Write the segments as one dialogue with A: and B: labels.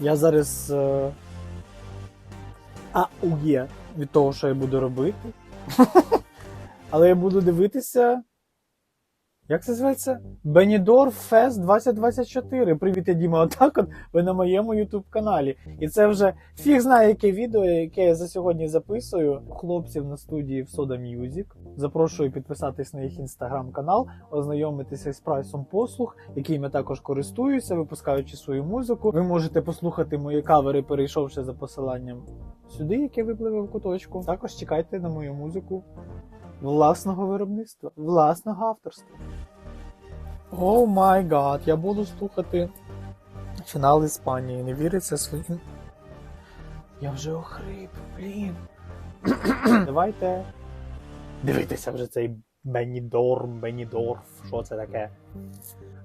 A: Я зараз е... аує від того, що я буду робити. Але я буду дивитися. Як це називається? Benidorm Fest 2024. Привіт, я Діма. Отак ви на моєму YouTube каналі. І це вже фіг знає, яке відео, яке я за сьогодні записую. Хлопців на студії в Soda Music. Запрошую підписатись на їх інстаграм-канал, ознайомитися з прайсом послуг, яким я також користуюся, випускаючи свою музику. Ви можете послухати мої кавери, перейшовши за посиланням сюди, яке випливе в куточку. Також чекайте на мою музику власного виробництва, власного авторства. О май гад, я буду слухати фінал Іспанії. Не віриться своїм. Я вже охрип, блін. Давайте дивитися вже цей Бенідорм, Бенідорф. Що це таке?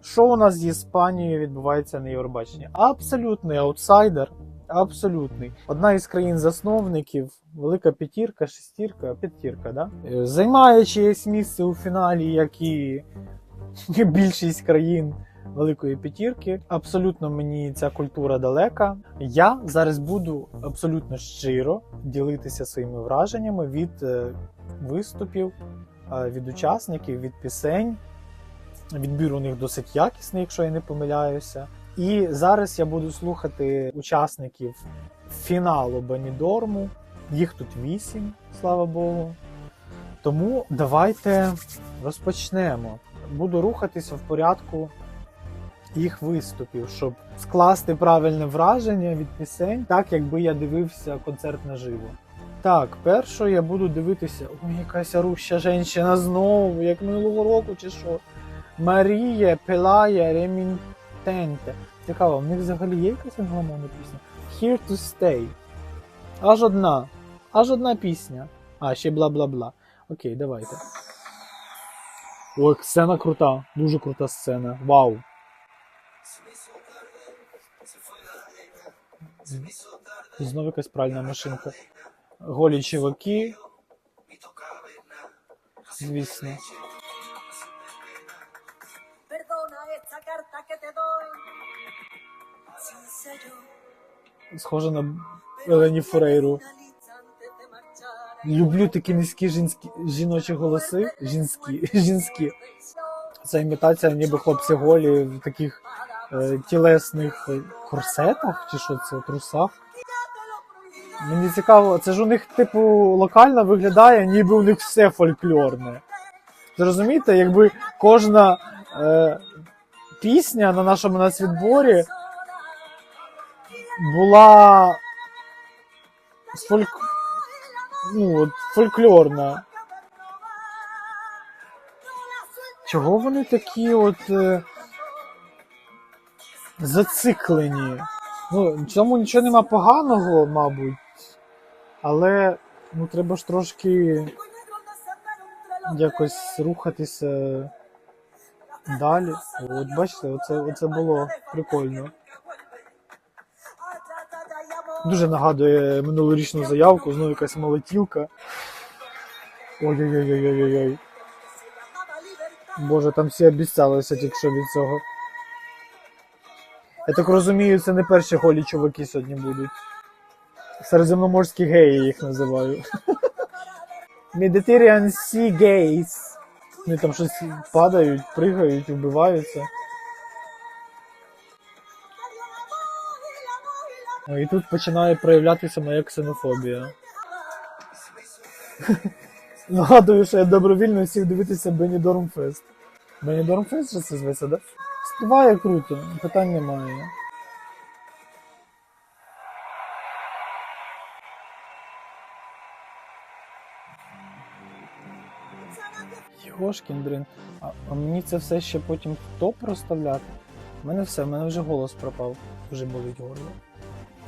A: Що у нас з Іспанією відбувається на Євробаченні? Абсолютний аутсайдер. Абсолютний. Одна із країн-засновників, велика п'ятірка, шестірка, п'ятірка, да? Е, Займає чиєсь місце у фіналі, як і більшість країн Великої п'ятірки. Абсолютно мені ця культура далека. Я зараз буду абсолютно щиро ділитися своїми враженнями від е, виступів, е, від учасників, від пісень. Відбір у них досить якісний, якщо я не помиляюся. І зараз я буду слухати учасників фіналу Бенідорму. Їх тут вісім, слава Богу. Тому давайте розпочнемо. Буду рухатися в порядку їх виступів, щоб скласти правильне враження від пісень, так якби я дивився концерт наживо. Так, першою я буду дивитися. Ой, якась оруща жінка знову, як минулого року чи що. Марія Пелая Ремінтенте. Цікаво, в них взагалі є якась англомовна пісня? Here to stay. Аж одна. Аж одна пісня. А, ще бла-бла-бла. Окей, давайте. Ой, сцена крута. Дуже крута сцена. Вау. Знову якась пральна машинка. Голі чуваки. Звісно. Схоже на Елені Фурейру. Люблю такі низькі жінські, жіночі голоси. Жінські, жінські. Це імітація, ніби хлопці голі в таких е, тілесних корсетах, чи що це, трусах. Мені цікаво, це ж у них, типу, локально виглядає, ніби у них все фольклорне. Зрозумієте, якби кожна е, пісня на нашому нацвідборі була фольк... ну, фольклорна. Чого вони такі от е, зациклені? Ну, цьому нічого нема поганого, мабуть. Але ну, треба ж трошки якось рухатися далі. От бачите, оце, оце було прикольно. Дуже нагадує минулорічну заявку, знову якась молотілка. Ой-ой-ой-ой-ой-ой. Боже, там всі обіцялися тільки що від цього. Я так розумію, це не перші голі чуваки сьогодні будуть. Середземноморські геї їх називаю. Mediterranean Sea Gays. Вони там щось падають, пригають, вбиваються. І тут починає проявлятися моя ксенофобія. Нагадую, що я добровільно сів дивитися Benidorm Fest. Benidorm Fest що це зветься, да? Співає круто, питань немає. Йошкін дрин. А, мені це все ще потім в топ розставляти? У мене все, в мене вже голос пропав. Вже болить горло.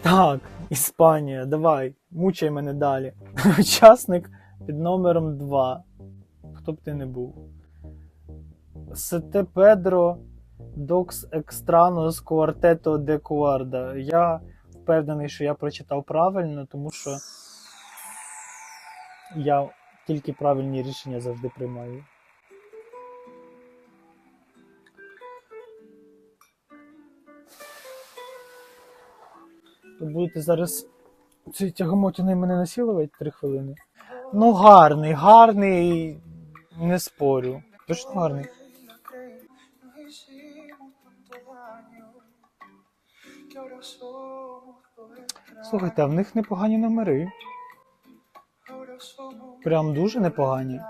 A: Так, Іспанія, давай, мучай мене далі. Учасник під номером 2. Хто б ти не був? Сете Педро Докс Екстранос Квартето де Куарда. Я впевнений, що я прочитав правильно, тому що я тільки правильні рішення завжди приймаю. То будете зараз цей тягомотяний мене насилувати три хвилини. Ну, гарний, гарний, не спорю. Точно гарний. Слухайте, а в них непогані номери. Прям дуже непогані.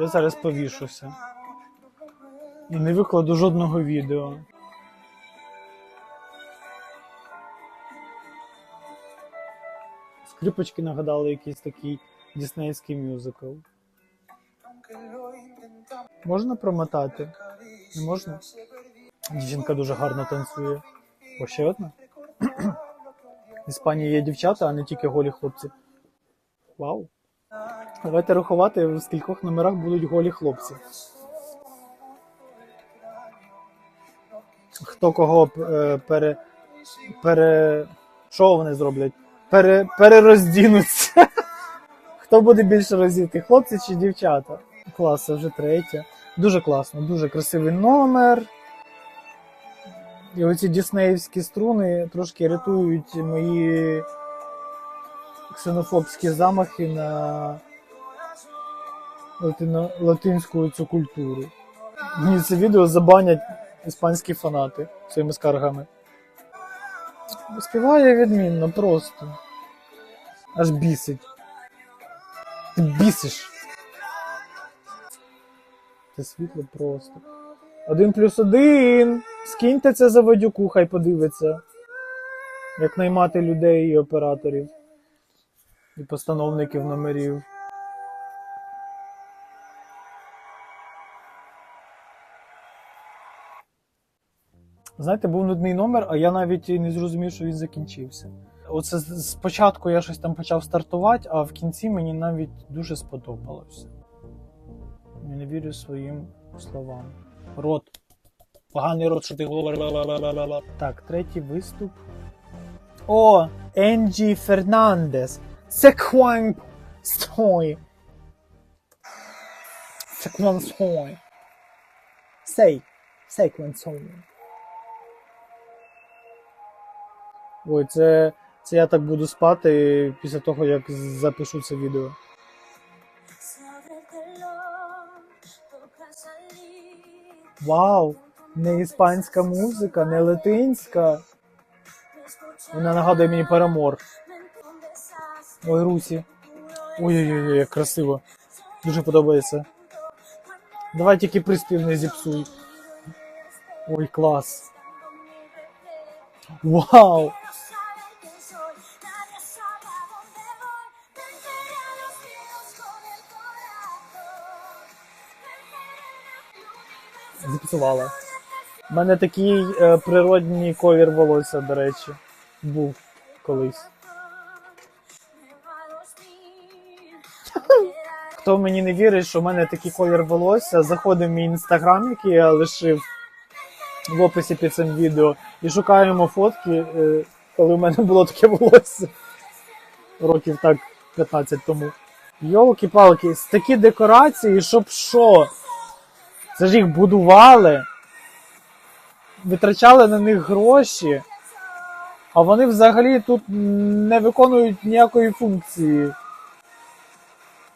A: Я зараз повішуся. І не викладу жодного відео. Скрипочки нагадали якийсь такий діснейський мюзикл. Можна промотати? Не можна? Дівчинка дуже гарно танцює. О, ще одна? В Іспанії є дівчата, а не тільки голі хлопці. Вау. Давайте рахувати, в скількох номерах будуть голі хлопці. Хто кого е, пере. пере. Що вони зроблять? Пере, перероздінуться. Хто буде більше роздіти, хлопці чи дівчата? Клас, вже третя. Дуже класно, дуже красивий номер. І оці діснеївські струни трошки рятують мої ксенофобські замахи на латино, латинську цю культуру. Мені це відео забанять іспанські фанати своїми скаргами. Співає відмінно просто. Аж бісить. Ти бісиш. Це світло просто. Один плюс один. Скиньте це заводюку, хай подивиться. Як наймати людей і операторів. І постановників номерів. Знаєте, був нудний номер, а я навіть і не зрозумів, що він закінчився. Оце спочатку я щось там почав стартувати, а в кінці мені навіть дуже сподобалося. Я не вірю своїм словам. Рот. Поганий рот, що ти говориш. Так, третій виступ. О, Енджі Фернандес. Секван Стой. Секван Стой. Сей. Секван Стой. Ой, це, це я так буду спати після того, як запишу це відео. Вау! Не іспанська музика, не латинська. Вона нагадує мені перемор. Ой, Русі. Ой-ой-ой, як красиво. Дуже подобається. Давай тільки приспів не зіпсуй. Ой, клас. Вау! Зіпсувала. У мене такий е, природній колір волосся, до речі, був колись. Хто мені не вірить, що в мене такий колір волосся, заходимо в мій інстаграм, який я лишив в описі під цим відео, і шукаємо фотки, е, коли в мене було таке волосся. Років так 15 тому. Йолки-палки, такі декорації, щоб що? Це ж їх будували, витрачали на них гроші, а вони взагалі тут не виконують ніякої функції.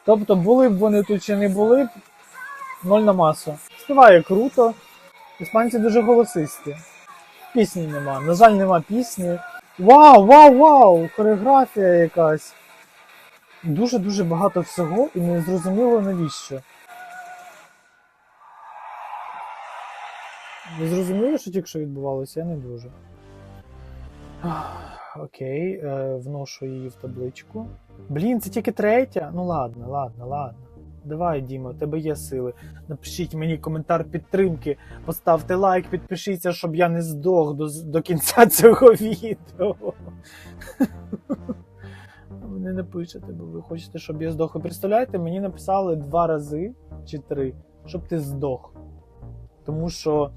A: Тобто, були б вони тут чи не були б, ноль на масу. Співає круто. Іспанці дуже голосисті. Пісні нема. На жаль, нема пісні. Вау, вау, вау! Хореографія якась. Дуже-дуже багато всього і не зрозуміло навіщо. Ви зрозуміли, що тільки що відбувалося? Я не дуже. Окей, е, вношу її в табличку. Блін, це тільки третя. Ну ладно, ладно, ладно. Давай, Діма, у тебе є сили. Напишіть мені коментар підтримки, поставте лайк, підпишіться, щоб я не здох до, до кінця цього відео. Ви не напишете, бо ви хочете, щоб я здох. Ви представляєте, мені написали два рази чи три, щоб ти здох. Тому що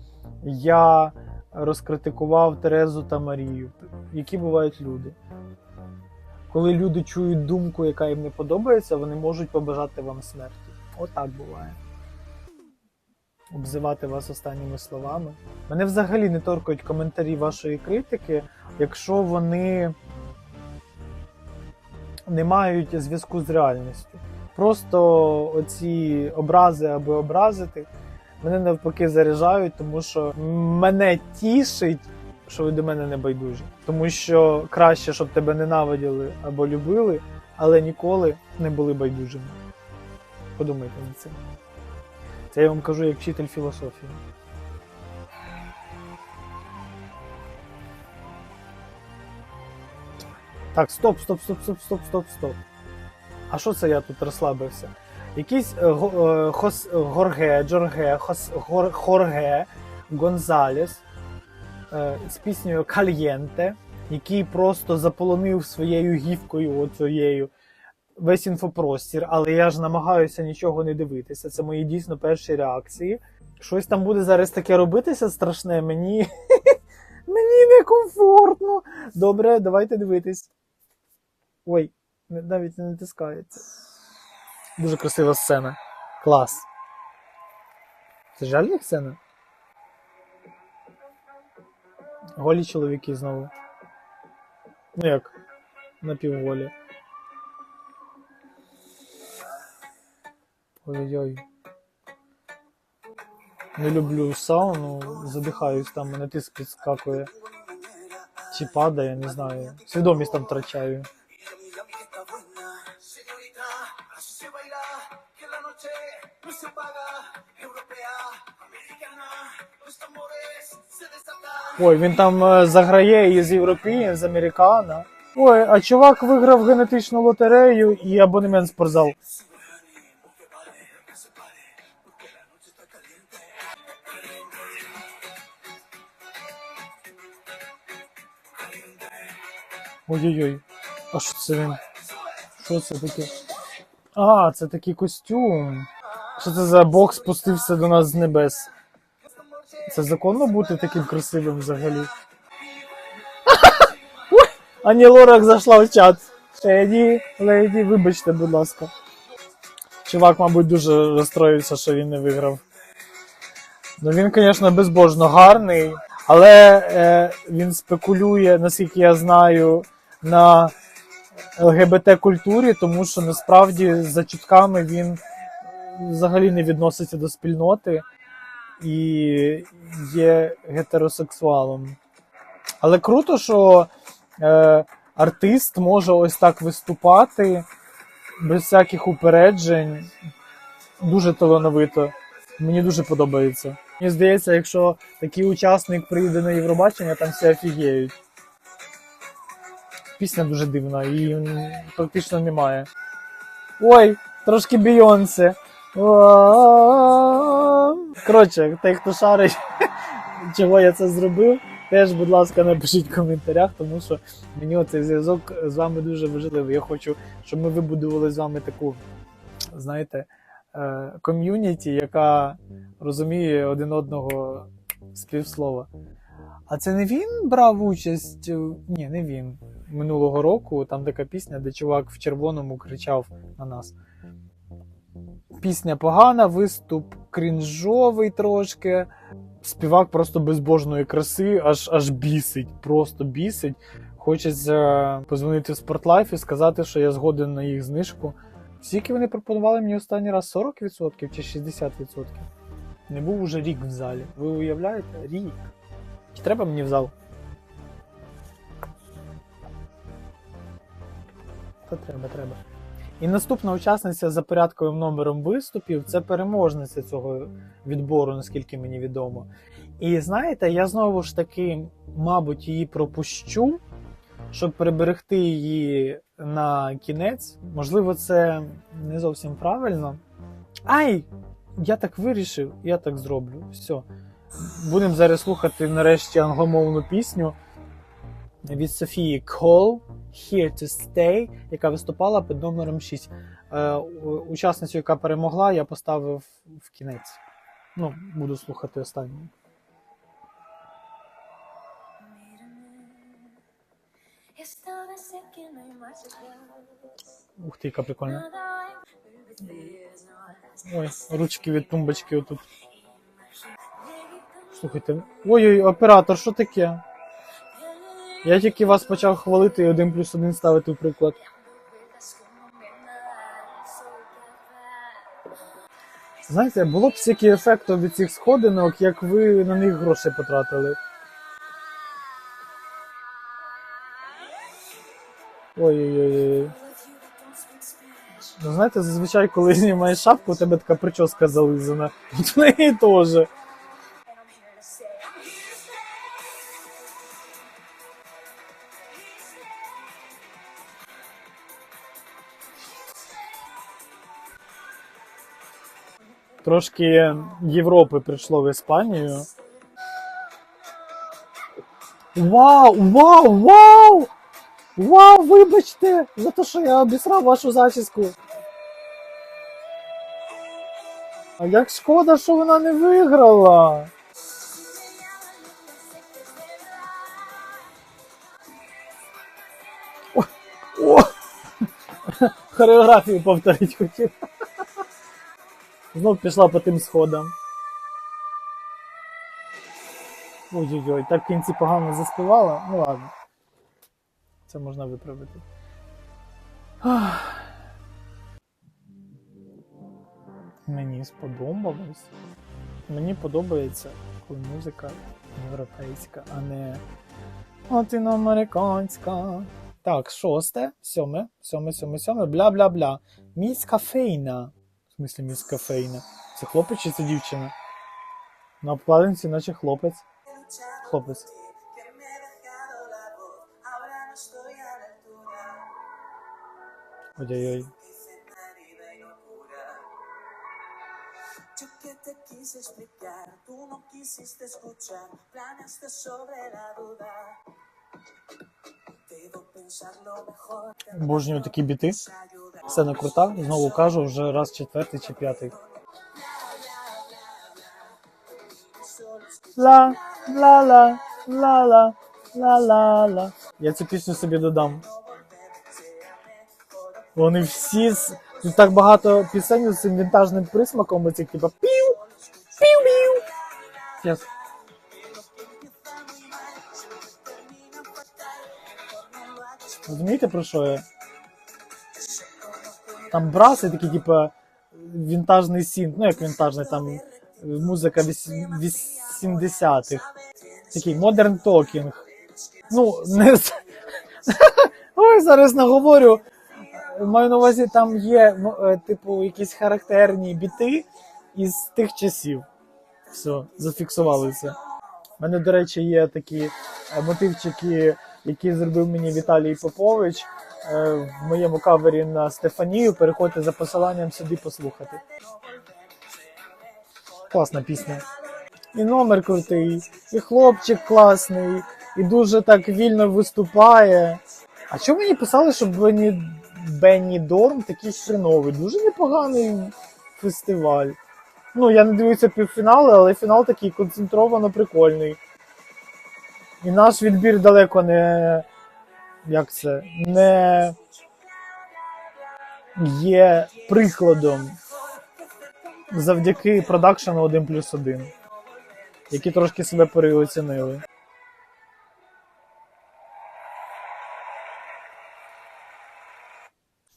A: я розкритикував Терезу та Марію. Які бувають люди. Коли люди чують думку, яка їм не подобається, вони можуть побажати вам смерті. Отак буває. обзивати вас останніми словами. Мене взагалі не торкають коментарі вашої критики, якщо вони не мають зв'язку з реальністю. Просто оці образи, аби образити, мене навпаки заряджають, тому що мене тішить, що ви до мене не байдужі. Тому що краще, щоб тебе ненавиділи або любили, але ніколи не були байдужими. Подумайте над цим. Це я вам кажу як вчитель філософії. Так, стоп, стоп, стоп, стоп, стоп, стоп, стоп. А що це я тут розслабився? Якийсь е, е, хос, Горге, Джорге, хос, Гор, Хорге Гонзалес е, з піснею Кальєнте, який просто заполонив своєю гівкою оцією весь інфопростір, але я ж намагаюся нічого не дивитися. Це мої дійсно перші реакції. Щось там буде зараз таке робитися страшне, мені. Мені некомфортно. Добре, давайте дивитись. Ой, навіть не натискається. Дуже красива сцена. Клас. Це жальна сцена? Голі чоловіки знову. Ну як? Напівголі. Ой-ой-ой. Не люблю сауну, задихаюсь там, мене тиск підскакує. Чи падає, не знаю. Свідомість там втрачаю. Ой, він там е, заграє із Європієн, з Американа. Ой, а чувак виграв генетичну лотерею і абонемент спортзал. Ой-ой-ой. А що це він? Що це таке? А, це такий костюм. Що це за бог спустився до нас з небес? Це законно бути таким красивим взагалі? Ані Лорак зайшла в чат. Леді, леді, вибачте, будь ласка. Чувак, мабуть, дуже розстроївся, що він не виграв. Ну він, звісно, безбожно гарний, але е, він спекулює, наскільки я знаю, на ЛГБТ-культурі, тому що насправді за чутками він взагалі не відноситься до спільноти і є гетеросексуалом. Але круто, що е, артист може ось так виступати без всяких упереджень. Дуже талановито. Мені дуже подобається. Мені здається, якщо такий учасник прийде на Євробачення, там всі офігіють. Пісня дуже дивна, її практично немає. Ой, трошки Бійонсе. Коротше, той, хто шарить, чого я це зробив, теж, будь ласка, напишіть в коментарях, тому що мені оцей зв'язок з вами дуже важливий. Я хочу, щоб ми вибудували з вами таку, знаєте, е, ком'юніті, яка розуміє один одного з півслова. А це не він брав участь? Ні, не він. Минулого року там така пісня, де чувак в червоному кричав на нас. Пісня погана, виступ крінжовий трошки. Співак просто безбожної краси, аж аж бісить, просто бісить. Хочеться позвонити в Спортлайф і сказати, що я згоден на їх знижку. Скільки вони пропонували мені останній раз 40% чи 60%? Не був уже рік в залі. Ви уявляєте? Рік. Чи треба мені в зал? Та треба, треба. І наступна учасниця за порядковим номером виступів це переможниця цього відбору, наскільки мені відомо. І знаєте, я знову ж таки, мабуть, її пропущу, щоб приберегти її на кінець. Можливо, це не зовсім правильно. Ай! Я так вирішив, я так зроблю. Все. Будемо зараз слухати нарешті англомовну пісню від Софії Cole Here to Stay, яка виступала під номером 6. Е, учасницю, яка перемогла, я поставив в кінець. Ну, буду слухати останню. Ух ти, яка прикольна. Ой, ручки від тумбочки отут. Слухайте, ой-ой, оператор, що таке? Я тільки вас почав хвалити і один плюс один ставити в приклад. Знаєте, було б стільки ефекту від цих сходинок, як ви на них гроші потратили. Ой-ой-ой. Ну, знаєте, зазвичай, коли знімаєш шапку, у тебе така прическа зализана. От в неї теж. Трошки Європи прийшло в Іспанію. Вау! Вау! Вау! Вау, вибачте! За те, що я обісрав вашу зачіску. А як шкода, що вона не виграла. О! О! Хореографію повторити хотів. Знов пішла по тим сходам. Ой-ой-ой, так в кінці погано заспівала. Ну ладно. Це можна виправити. Мені сподобалось. Мені подобається, коли музика європейська, а не латиноамериканська. Так, шосте, сьоме, сьоме, сьоме, сьоме, бля-бля-бля. Міс кафейна. Смислі міс кафейна. Це хлопець чи це дівчина? На обкладинці, наче хлопець. Хлопець. Ой-ой-ой.
B: Yo que te quise explicar, tú no quisiste escuchar, planeaste sobre la duda.
A: Обожнюю такі біти.
B: ayuda.
A: Сцена крута, знову кажу, вже раз четвертий чи п'ятий. Ла, ла, ла, ла, ла, ла, ла, ла. Я цю пісню собі додам. Вони всі з. Тут так багато пісень з цим вінтажним присмаком, оцих типа пів, пів, пів. Yes. Розумієте про що я? Там браси такі, типа, вінтажний синт, ну як вінтажний, там музика 80-х. Такий Modern Talking. Ну, не Ой, зараз наговорю. Маю на увазі, там є, е, типу, якісь характерні біти із тих часів. Все, зафіксувалися. У мене, до речі, є такі е, мотивчики, які зробив мені Віталій Попович е, в моєму кавері на Стефанію. Переходьте за посиланням сюди послухати. Класна пісня. І номер крутий, і хлопчик класний, і дуже так вільно виступає. А чому мені писали, що Бенні, Бенні Дорм такий хреновий? Дуже непоганий фестиваль. Ну, я не дивився півфінали, але фінал такий концентровано прикольний. І наш відбір далеко не. Як це? Не є прикладом завдяки продакшену 1 плюс 1, які трошки себе переоцінили.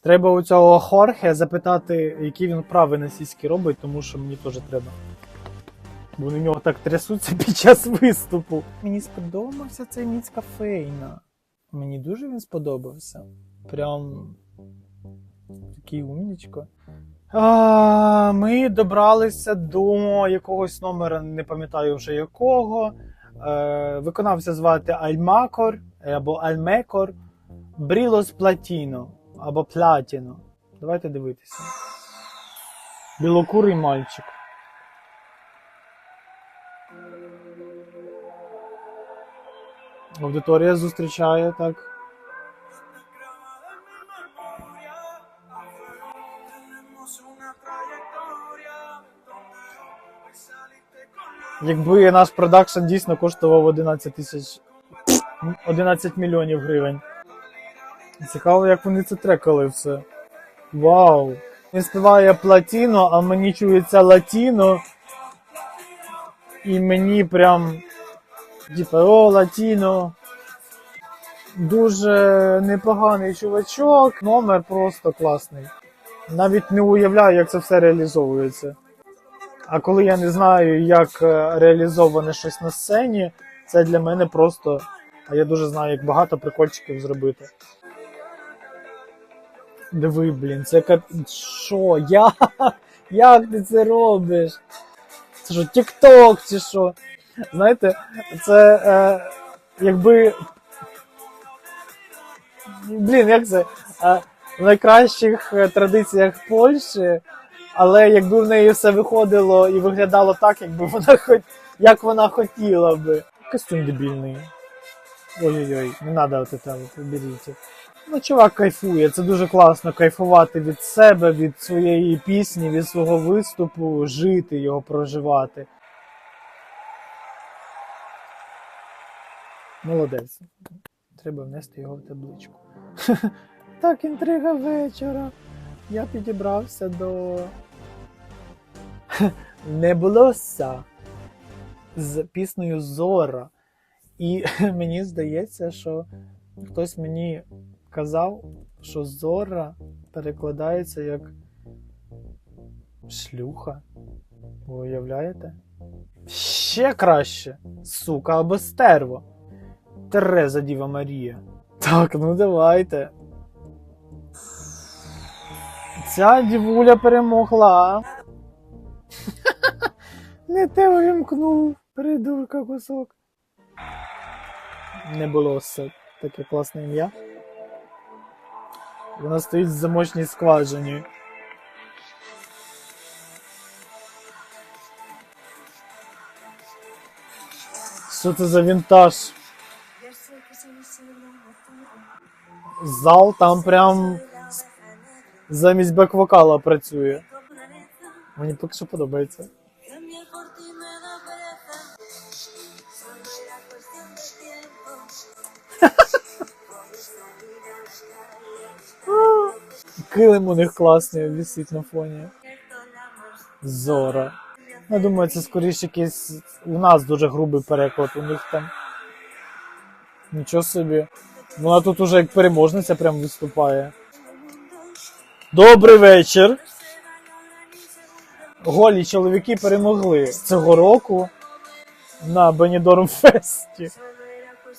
A: Треба у цього Хорхе запитати, які він вправи на сіськи робить, тому що мені теж треба. Вони в нього так трясуться під час виступу. Мені сподобався цей міць кафейна. Мені дуже він сподобався. Прям такий умнічко. А, ми добралися до якогось номера, не пам'ятаю вже якого. Е, виконавця звати Альмакор або Альмекор Брілос Платіно або Платіно. Давайте дивитися. Білокурий мальчик. Аудиторія зустрічає так. Якби наш продакшн дійсно коштував 11 тисяч 11 мільйонів гривень. Цікаво, як вони це трекали все. Вау! Він співає платіно, а мені чується латіно. І мені прям, типа, о, латіно. Дуже непоганий чувачок, номер просто класний. Навіть не уявляю, як це все реалізовується. А коли я не знаю, як е, реалізоване щось на сцені, це для мене просто. А я дуже знаю, як багато прикольчиків зробити. Диви, блін, це кап... Що? Я? Як ти це робиш? Це що, Тік-Ток чи що? Знаєте, це е, якби. Блін, як це? Е, в найкращих е, традиціях Польщі, але якби в неї все виходило і виглядало так, якби вона хоч як вона хотіла би. Костюм дебільний. Ой-ой-ой, не треба от це от. Ну, чувак кайфує, це дуже класно кайфувати від себе, від своєї пісні, від свого виступу, жити його, проживати. Молодець. Треба внести його в табличку. Так, інтрига вечора. Я підібрався до. Не булося з піснею Зора. І мені здається, що хтось мені казав, що Зора перекладається як шлюха. Ви уявляєте? Ще краще, сука або стерво. Тереза Діва Марія. Так, ну давайте. Ця дівуля перемогла. Не те увімкнув, придурка кусок. Не було все таке класне ім'я. Вона стоїть в замочній скважині. Що це за вінтаж? Зал там прям замість бек-вокала працює. Мені поки що подобається. Килим у них класний висить на фоні. Зора. Я думаю, це скоріше якийсь у нас дуже грубий переклад, у них там. Нічого собі. Вона тут уже як переможниця прям виступає. Добрий вечір. Голі чоловіки перемогли цього року на Бенідорм Фесті.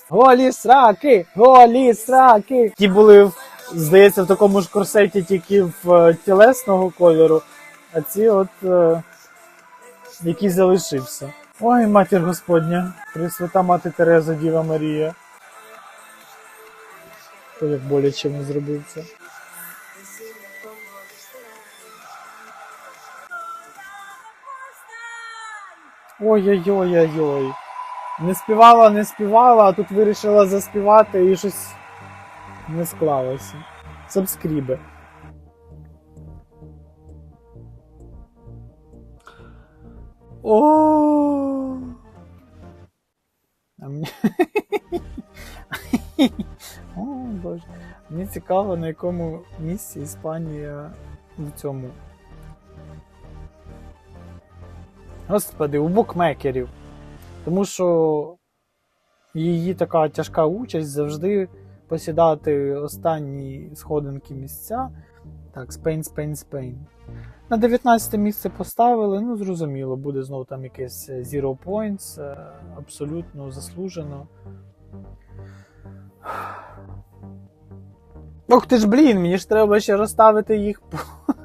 A: Голі сраки! Голі сраки! Ті були, здається, в такому ж корсеті тільки в е, тілесного кольору, а ці от е, який залишився. Ой, матір Господня, Пресвята мати Тереза Діва Марія. То як боляче не зробив це. Ой-ой-ой-ой-ой. Не співала, не співала, а тут вирішила заспівати і щось не склалося. Сабскріби. О. А мені... О, Боже. Мені цікаво, на якому місці Іспанія в цьому. Господи, у букмекерів. Тому що її така тяжка участь завжди посідати останні сходинки місця. Так, Спейн, Спейн, Спейн. На 19 місце поставили, ну зрозуміло, буде знову там якесь е, Zero Points, е, абсолютно заслужено. Ох ти ж блін, мені ж треба ще розставити їх по,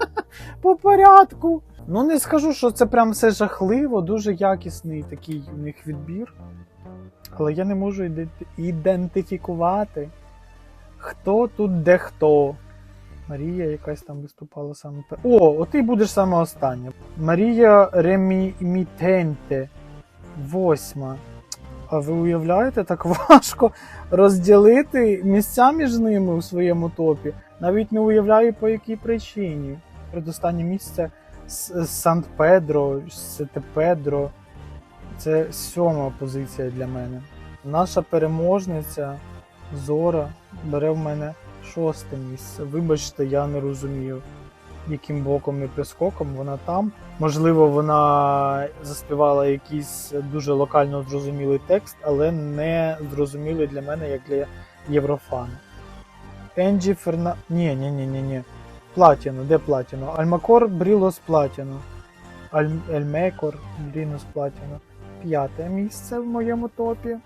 A: по порядку. Ну не скажу, що це прям все жахливо, дуже якісний такий у них відбір. Але я не можу ідентифікувати, хто тут де хто. Марія якась там виступала саме. О, от ти будеш саме остання. Марія Ремітенте. Восьма. А ви уявляєте, так важко розділити місця між ними у своєму топі. Навіть не уявляю по якій причині. Предостаннє місце С- Сант-Педро, Сете-Педро. Це сьома позиція для мене. Наша переможниця Зора бере в мене шосте місце. Вибачте, я не розумію. Яким боком і прискоком вона там. Можливо, вона заспівала якийсь дуже локально зрозумілий текст, але не зрозумілий для мене, як для єврофана. Енджі Ферна. Ні, ні, ні, ні, ні. Платіно, де Платіно? Альмакор Брілос Платіно. Аль... Ельмекор Брінос Платіно. П'яте місце в моєму топі.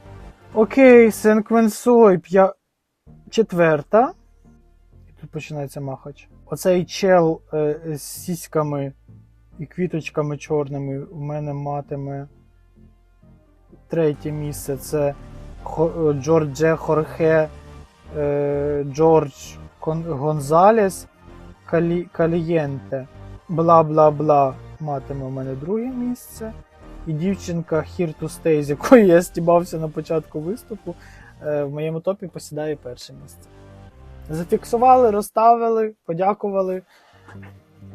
A: Окей, Сенквенсой. П'я... Четверта. І тут починається махач. Оцей чел е, з сіськами і квіточками чорними у мене матиме. Третє місце це Хо- Джордже Хорхе е, Джордж Кон- Гонзалес Калі, Калієнте. Бла бла бла матиме у мене друге місце. І дівчинка Here to Stay, з якої я стібався на початку виступу, е, в моєму топі посідає перше місце. Зафіксували, розставили, подякували.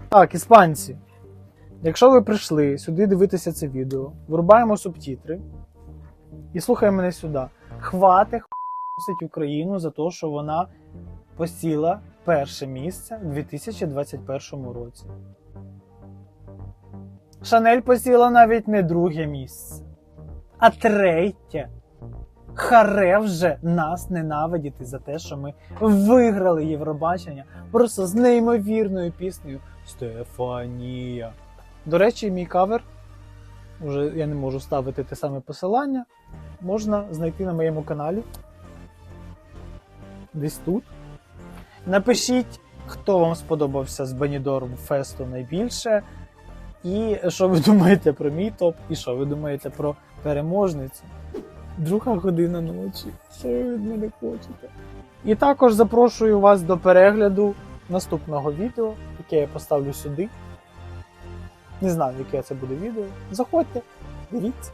A: Так, іспанці. Якщо ви прийшли сюди дивитися це відео, вирубаємо субтитри і слухаємо мене сюди. Хвати хусить Україну за те, що вона посіла перше місце у 2021 році. Шанель посіла навіть не друге місце, а третє. Харе вже нас ненавидіти за те, що ми виграли Євробачення просто з неймовірною піснею Стефанія. До речі, мій кавер, уже я не можу ставити те саме посилання, можна знайти на моєму каналі. Десь тут. Напишіть, хто вам сподобався з Бенідором Фесту найбільше. І що ви думаєте про мій топ, і що ви думаєте про переможницю. Друга година ночі. Що ви від мене хочете? І також запрошую вас до перегляду наступного відео, яке я поставлю сюди. Не знаю, яке це буде відео. Заходьте, дивіться.